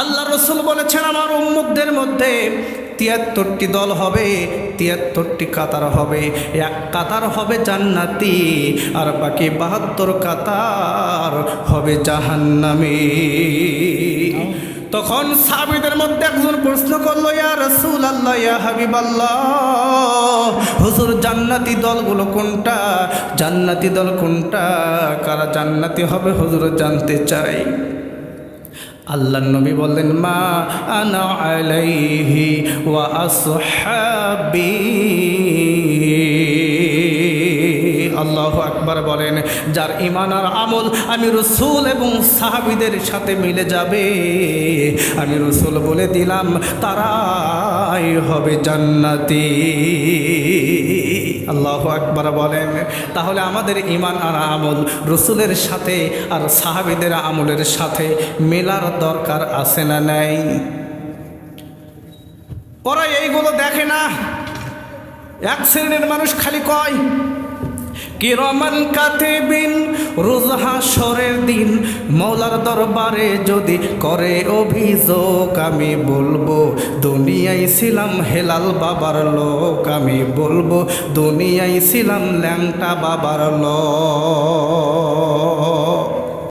আল্লাহ রসুল বলেছেন, আমার উম্মুকদের মধ্যে তিয়াত্তরটি দল হবে, তিয়াত্তরটি কাতার হবে। এক কাতার হবে জান্নাতি আর বাকি বাহাত্তর কাতার হবে জাহান্নামী। তখন সাবিদের মধ্যে একজন প্রশ্ন করল, ইয়া রসুল আল্লাহ ইয়া হাবিব আল্লাহ হুজুর, জান্নাতি দলগুলো কোনটা? জান্নাতি দল কোনটা? কারা জান্নাতি হবে হুজুর, জানতে চাই। আল্লাহ নবী বললেন, মা আনা আলাইহি ওয়া আসহাবি। আল্লাহ আকবার বলেন, যার ইমান আর আমল আমি রসুল এবং সাহাবিদের সাথে মিলে যাবে। আমি রসুল বলে দিলাম, তারাই হবে জান্নাতি। আল্লাহ আকবার বলেন, তাহলে আমাদের ইমান আর আমল রসুলের সাথে আর সাহাবিদের আমলের সাথে মেলার দরকার আছে না নাই? ওরা এইগুলো দেখে না। এক শ্রেণির মানুষ খালি কয় কিরমান কাতিবিন, রোজ সরের দিন। মৌলার দরবারে যদি করে অভিযোগ, আমি বলব, দুনিয়ায় ছিলাম হেলাল বাবার লোক। আমি বলব, দুনিয়ায় ছিলাম ল্যাংটা বাবার লোক।